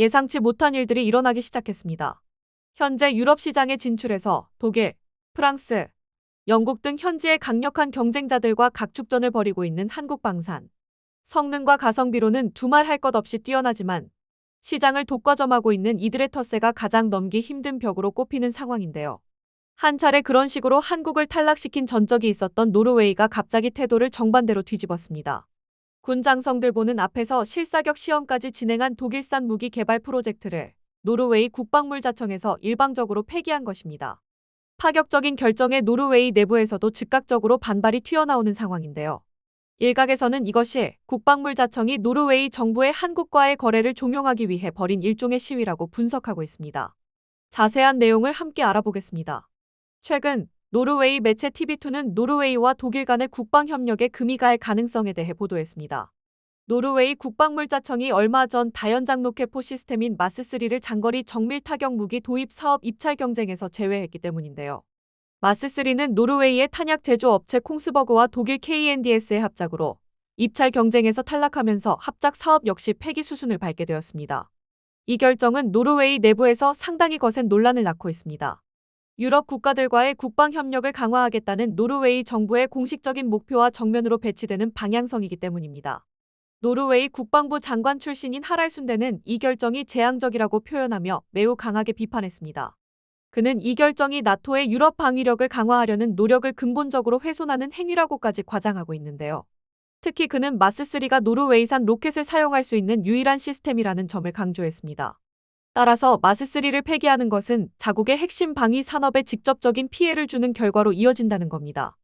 예상치 못한 일들이 일어나기 시작했습니다. 현재 유럽 시장에 진출해서 독일, 프랑스, 영국 등 현지의 강력한 경쟁자들과 각축전을 벌이고 있는 한국 방산. 성능과 가성비로는 두말 할 것 없이 뛰어나지만 시장을 독과점하고 있는 이들의 텃세가 가장 넘기 힘든 벽으로 꼽히는 상황인데요. 한 차례 그런 식으로 한국을 탈락시킨 전적이 있었던 노르웨이가 갑자기 태도를 정반대로 뒤집었습니다. 군 장성들 보는 앞에서 실사격 시험까지 진행한 독일산 무기 개발 프로젝트를 노르웨이 국방물자청에서 일방적으로 폐기한 것입니다. 파격적인 결정에 노르웨이 내부에서도 즉각적으로 반발이 튀어나오는 상황인데요. 일각에서는 이것이 국방물자청이 노르웨이 정부의 한국과의 거래를 종용하기 위해 벌인 일종의 시위라고 분석하고 있습니다. 자세한 내용을 함께 알아보겠습니다. 최근 노르웨이 매체 TV2는 노르웨이와 독일 간의 국방 협력에 금이 갈 가능성에 대해 보도했습니다. 노르웨이 국방물자청이 얼마 전 다연장 로켓포 시스템인 마스3를 장거리 정밀 타격 무기 도입 사업 입찰 경쟁에서 제외했기 때문인데요. 마스3는 노르웨이의 탄약 제조 업체 콩스버그와 독일 KNDS의 합작으로 입찰 경쟁에서 탈락하면서 합작 사업 역시 폐기 수순을 밟게 되었습니다. 이 결정은 노르웨이 내부에서 상당히 거센 논란을 낳고 있습니다. 유럽 국가들과의 국방 협력을 강화하겠다는 노르웨이 정부의 공식적인 목표와 정면으로 배치되는 방향성이기 때문입니다. 노르웨이 국방부 장관 출신인 하랄 순대는 이 결정이 재앙적이라고 표현하며 매우 강하게 비판했습니다. 그는 이 결정이 나토의 유럽 방위력을 강화하려는 노력을 근본적으로 훼손하는 행위라고까지 과장하고 있는데요. 특히 그는 마스3가 노르웨이산 로켓을 사용할 수 있는 유일한 시스템이라는 점을 강조했습니다. 따라서 마스3를 폐기하는 것은 자국의 핵심 방위 산업에 직접적인 피해를 주는 결과로 이어진다는 겁니다.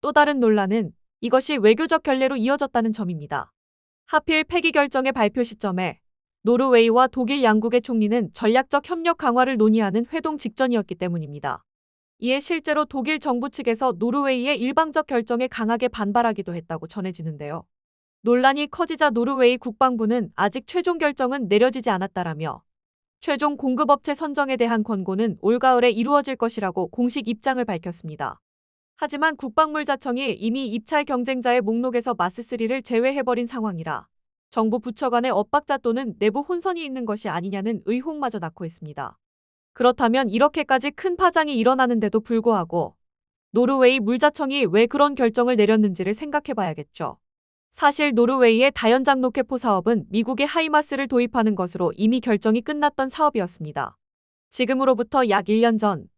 또 다른 논란은 이것이 외교적 결례로 이어졌다는 점입니다. 하필 폐기 결정의 발표 시점에 노르웨이와 독일 양국의 총리는 전략적 협력 강화를 논의하는 회동 직전이었기 때문입니다. 이에 실제로 독일 정부 측에서 노르웨이의 일방적 결정에 강하게 반발하기도 했다고 전해지는데요. 논란이 커지자 노르웨이 국방부는 아직 최종 결정은 내려지지 않았다라며 최종 공급업체 선정에 대한 권고는 올가을에 이루어질 것이라고 공식 입장을 밝혔습니다. 하지만 국방물자청이 이미 입찰 경쟁자의 목록에서 마스3를 제외해버린 상황이라 정부 부처 간의 엇박자 또는 내부 혼선이 있는 것이 아니냐는 의혹마저 낳고 있습니다. 그렇다면 이렇게까지 큰 파장이 일어나는데도 불구하고 노르웨이 물자청이 왜 그런 결정을 내렸는지를 생각해 봐야겠죠. 사실 노르웨이의 다연장 로켓포 사업은 미국의 하이마스를 도입하는 것으로 이미 결정이 끝났던 사업이었습니다. 지금으로부터 약 1년 전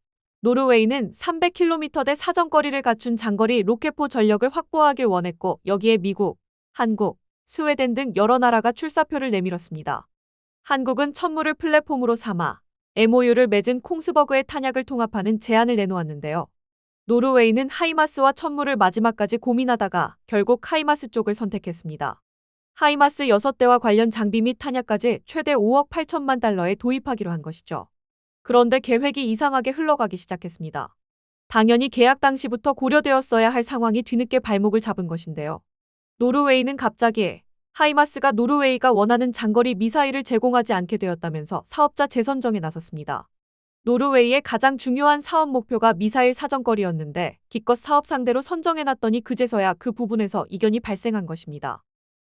노르웨이는 300km대 사정거리를 갖춘 장거리 로켓포 전력을 확보하길 원했고 여기에 미국, 한국, 스웨덴 등 여러 나라가 출사표를 내밀었습니다. 한국은 천물을 플랫폼으로 삼아 MOU를 맺은 콩스버그의 탄약을 통합하는 제안을 내놓았는데요. 노르웨이는 하이마스와 천물을 마지막까지 고민하다가 결국 하이마스 쪽을 선택했습니다. 하이마스 6대와 관련 장비 및 탄약까지 최대 5억 8천만 달러에 도입하기로 한 것이죠. 그런데 계획이 이상하게 흘러가기 시작했습니다. 당연히 계약 당시부터 고려되었어야 할 상황이 뒤늦게 발목을 잡은 것인데요. 노르웨이는 갑자기 하이마스가 노르웨이가 원하는 장거리 미사일을 제공하지 않게 되었다면서 사업자 재선정에 나섰습니다. 노르웨이의 가장 중요한 사업 목표가 미사일 사정거리였는데 기껏 사업 상대로 선정해놨더니 그제서야 그 부분에서 이견이 발생한 것입니다.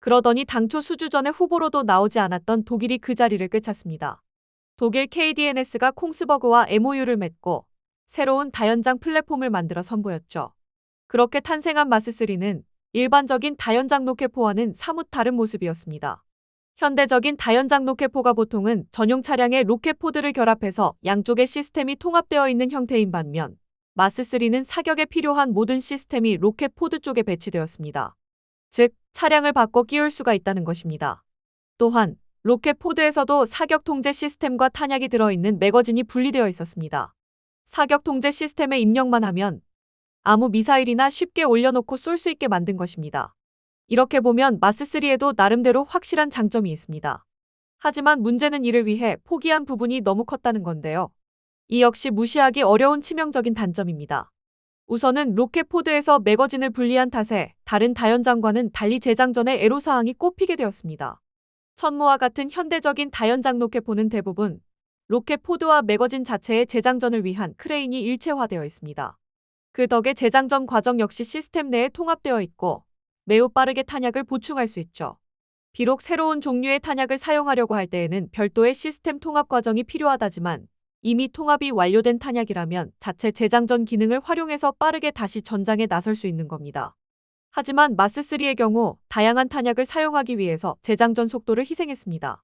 그러더니 당초 수주전의 후보로도 나오지 않았던 독일이 그 자리를 꿰찼습니다. 독일 KDNS가 콩스버그와 MOU를 맺고 새로운 다연장 플랫폼을 만들어 선보였죠. 그렇게 탄생한 마스3는 일반적인 다연장 로켓포와는 사뭇 다른 모습이었습니다. 현대적인 다연장 로켓포가 보통은 전용 차량에 로켓포드를 결합해서 양쪽의 시스템이 통합되어 있는 형태인 반면 마스3는 사격에 필요한 모든 시스템이 로켓포드 쪽에 배치되었습니다. 즉, 차량을 바꿔 끼울 수가 있다는 것입니다. 또한 로켓포드에서도 사격 통제 시스템과 탄약이 들어있는 매거진이 분리되어 있었습니다. 사격 통제 시스템에 입력만 하면 아무 미사일이나 쉽게 올려놓고 쏠 수 있게 만든 것입니다. 이렇게 보면 마스3에도 나름대로 확실한 장점이 있습니다. 하지만 문제는 이를 위해 포기한 부분이 너무 컸다는 건데요. 이 역시 무시하기 어려운 치명적인 단점입니다. 우선은 로켓포드에서 매거진을 분리한 탓에 다른 다연장과는 달리 제장 전에 애로사항이 꼽히게 되었습니다. 천무와 같은 현대적인 다연장 로켓포는 대부분 로켓포드와 매거진 자체의 재장전을 위한 크레인이 일체화되어 있습니다. 그 덕에 재장전 과정 역시 시스템 내에 통합되어 있고 매우 빠르게 탄약을 보충할 수 있죠. 비록 새로운 종류의 탄약을 사용하려고 할 때에는 별도의 시스템 통합 과정이 필요하다지만 이미 통합이 완료된 탄약이라면 자체 재장전 기능을 활용해서 빠르게 다시 전장에 나설 수 있는 겁니다. 하지만 마스3의 경우 다양한 탄약을 사용하기 위해서 재장전 속도를 희생했습니다.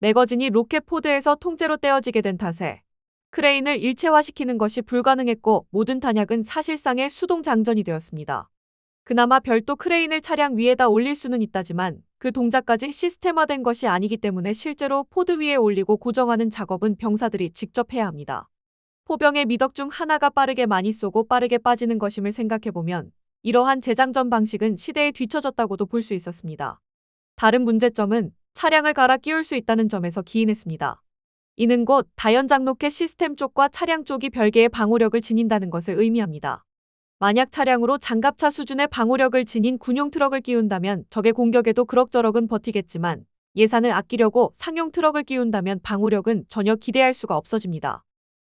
매거진이 로켓 포드에서 통째로 떼어지게 된 탓에 크레인을 일체화시키는 것이 불가능했고 모든 탄약은 사실상의 수동 장전이 되었습니다. 그나마 별도 크레인을 차량 위에다 올릴 수는 있다지만 그 동작까지 시스템화된 것이 아니기 때문에 실제로 포드 위에 올리고 고정하는 작업은 병사들이 직접 해야 합니다. 포병의 미덕 중 하나가 빠르게 많이 쏘고 빠르게 빠지는 것임을 생각해보면 이러한 재장전 방식은 시대에 뒤처졌다고도 볼 수 있었습니다. 다른 문제점은 차량을 갈아 끼울 수 있다는 점에서 기인했습니다. 이는 곧 다연장 로켓 시스템 쪽과 차량 쪽이 별개의 방호력을 지닌다는 것을 의미합니다. 만약 차량으로 장갑차 수준의 방호력을 지닌 군용 트럭을 끼운다면 적의 공격에도 그럭저럭은 버티겠지만 예산을 아끼려고 상용 트럭을 끼운다면 방호력은 전혀 기대할 수가 없어집니다.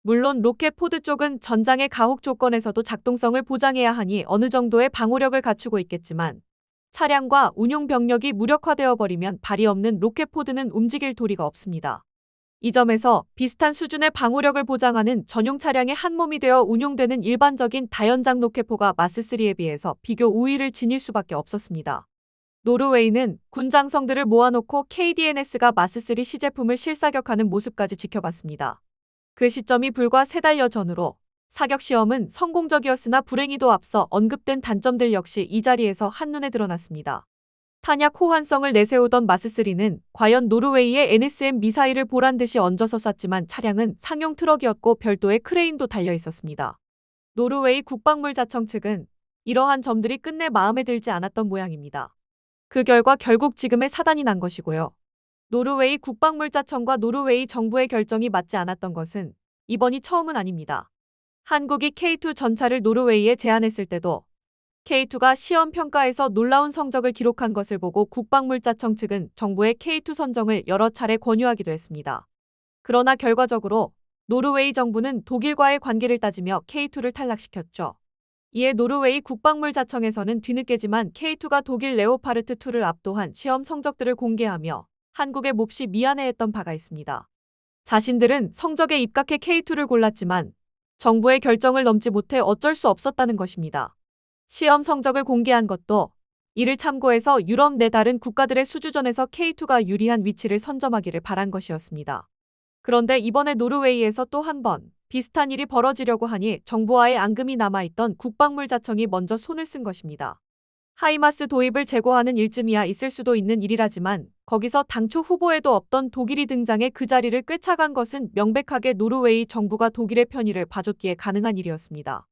물론 로켓 포드 쪽은 전장의 가혹 조건에서도 작동성을 보장해야 하니 어느 정도의 방호력을 갖추고 있겠지만 차량과 운용 병력이 무력화되어 버리면 발이 없는 로켓 포드는 움직일 도리가 없습니다. 이 점에서 비슷한 수준의 방호력을 보장하는 전용 차량의 한 몸이 되어 운용되는 일반적인 다연장 로켓포가 마스3에 비해서 비교 우위를 지닐 수밖에 없었습니다. 노르웨이는 군 장성들을 모아놓고 KDNS가 마스3 시제품을 실사격하는 모습까지 지켜봤습니다. 그 시점이 불과 세 달여 전으로 사격 시험은 성공적이었으나 불행히도 앞서 언급된 단점들 역시 이 자리에서 한눈에 드러났습니다. 탄약 호환성을 내세우던 마스3는 과연 노르웨이의 NSM 미사일을 보란 듯이 얹어서 쐈지만 차량은 상용 트럭이었고 별도의 크레인도 달려 있었습니다. 노르웨이 국방물자청 측은 이러한 점들이 끝내 마음에 들지 않았던 모양입니다. 그 결과 결국 지금의 사단이 난 것이고요. 노르웨이 국방물자청과 노르웨이 정부의 결정이 맞지 않았던 것은 이번이 처음은 아닙니다. 한국이 K2 전차를 노르웨이에 제안했을 때도 K2가 시험 평가에서 놀라운 성적을 기록한 것을 보고 국방물자청 측은 정부의 K2 선정을 여러 차례 권유하기도 했습니다. 그러나 결과적으로 노르웨이 정부는 독일과의 관계를 따지며 K2를 탈락시켰죠. 이에 노르웨이 국방물자청에서는 뒤늦게지만 K2가 독일 레오파르트 2를 압도한 시험 성적들을 공개하며 한국에 몹시 미안해했던 바가 있습니다. 자신들은 성적에 입각해 K2를 골랐지만 정부의 결정을 넘지 못해 어쩔 수 없었다는 것입니다. 시험 성적을 공개한 것도 이를 참고해서 유럽 내 다른 국가들의 수주전에서 K2가 유리한 위치를 선점하기를 바란 것이었습니다. 그런데 이번에 노르웨이에서 또 한 번 비슷한 일이 벌어지려고 하니 정부와의 앙금이 남아있던 국방물자청이 먼저 손을 쓴 것입니다. 하이마스 도입을 재고하는 일쯤이야 있을 수도 있는 일이라지만 거기서 당초 후보에도 없던 독일이 등장해 그 자리를 꿰차간 것은 명백하게 노르웨이 정부가 독일의 편의를 봐줬기에 가능한 일이었습니다.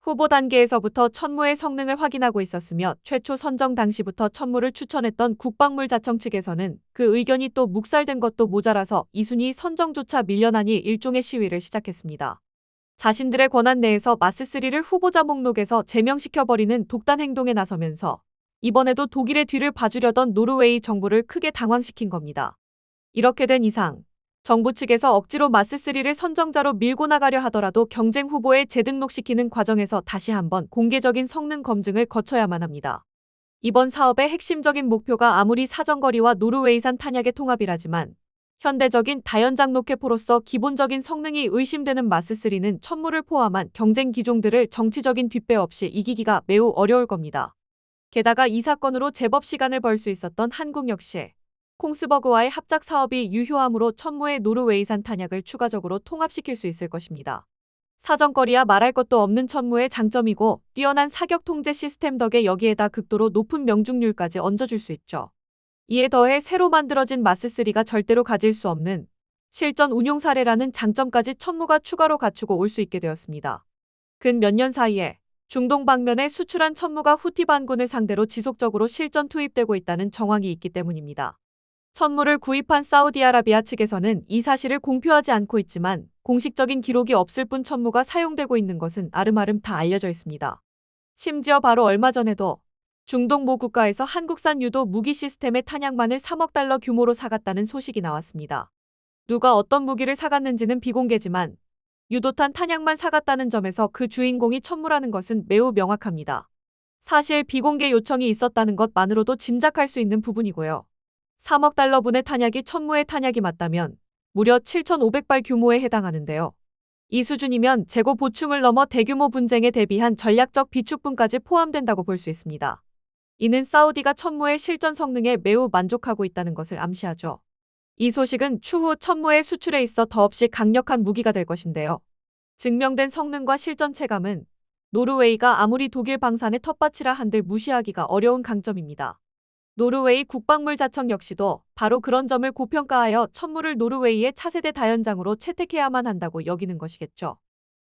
후보 단계에서부터 천무의 성능을 확인하고 있었으며 최초 선정 당시부터 천무를 추천했던 국방물 자청 측에서는 그 의견이 또 묵살된 것도 모자라서 이순위 선정조차 밀려나니 일종의 시위를 시작했습니다. 자신들의 권한 내에서 마스3를 후보자 목록에서 제명시켜버리는 독단 행동에 나서면서 이번에도 독일의 뒤를 봐주려던 노르웨이 정부를 크게 당황시킨 겁니다. 이렇게 된 이상 정부 측에서 억지로 마스3를 선정자로 밀고 나가려 하더라도 경쟁 후보에 재등록시키는 과정에서 다시 한번 공개적인 성능 검증을 거쳐야만 합니다. 이번 사업의 핵심적인 목표가 아무리 사정거리와 노르웨이산 탄약의 통합이라지만 현대적인 다연장 로켓포로서 기본적인 성능이 의심되는 마스3는 천무를 포함한 경쟁 기종들을 정치적인 뒷배 없이 이기기가 매우 어려울 겁니다. 게다가 이 사건으로 제법 시간을 벌 수 있었던 한국 역시 콩스버그와의 합작 사업이 유효함으로 천무의 노르웨이산 탄약을 추가적으로 통합시킬 수 있을 것입니다. 사정거리야 말할 것도 없는 천무의 장점이고 뛰어난 사격 통제 시스템 덕에 여기에다 극도로 높은 명중률까지 얹어줄 수 있죠. 이에 더해 새로 만들어진 마스3가 절대로 가질 수 없는 실전 운용 사례라는 장점까지 천무가 추가로 갖추고 올 수 있게 되었습니다. 근 몇 년 사이에 중동 방면에 수출한 천무가 후티 반군을 상대로 지속적으로 실전 투입되고 있다는 정황이 있기 때문입니다. 천무를 구입한 사우디아라비아 측에서는 이 사실을 공표하지 않고 있지만 공식적인 기록이 없을 뿐 천무가 사용되고 있는 것은 아름아름 다 알려져 있습니다. 심지어 바로 얼마 전에도 중동 모 국가에서 한국산 유도 무기 시스템의 탄약만을 3억 달러 규모로 사갔다는 소식이 나왔습니다. 누가 어떤 무기를 사갔는지는 비공개지만 유도탄 탄약만 사갔다는 점에서 그 주인공이 천무라는 것은 매우 명확합니다. 사실 비공개 요청이 있었다는 것만으로도 짐작할 수 있는 부분이고요. 3억 달러분의 탄약이 천무의 탄약이 맞다면 무려 7,500발 규모에 해당하는데요. 이 수준이면 재고 보충을 넘어 대규모 분쟁에 대비한 전략적 비축분까지 포함된다고 볼 수 있습니다. 이는 사우디가 천무의 실전 성능에 매우 만족하고 있다는 것을 암시하죠. 이 소식은 추후 천무의 수출에 있어 더없이 강력한 무기가 될 것인데요. 증명된 성능과 실전 체감은 노르웨이가 아무리 독일 방산의 텃밭이라 한들 무시하기가 어려운 강점입니다. 노르웨이 국방물자청 역시도 바로 그런 점을 고평가하여 천무를 노르웨이의 차세대 다연장으로 채택해야만 한다고 여기는 것이겠죠.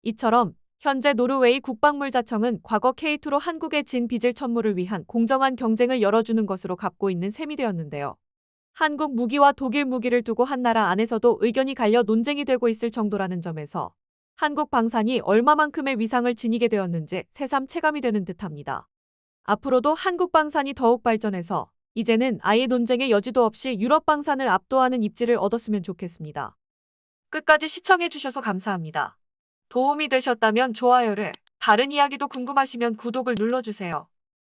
이처럼 현재 노르웨이 국방물자청은 과거 K2로 한국의 진 빚을 천무를 위한 공정한 경쟁을 열어주는 것으로 갚고 있는 셈이 되었는데요. 한국 무기와 독일 무기를 두고 한 나라 안에서도 의견이 갈려 논쟁이 되고 있을 정도라는 점에서 한국 방산이 얼마만큼의 위상을 지니게 되었는지 새삼 체감이 되는 듯합니다. 앞으로도 한국 방산이 더욱 발전해서 이제는 아예 논쟁의 여지도 없이 유럽 방산을 압도하는 입지를 얻었으면 좋겠습니다. 끝까지 시청해주셔서 감사합니다. 도움이 되셨다면 좋아요를, 다른 이야기도 궁금하시면 구독을 눌러주세요.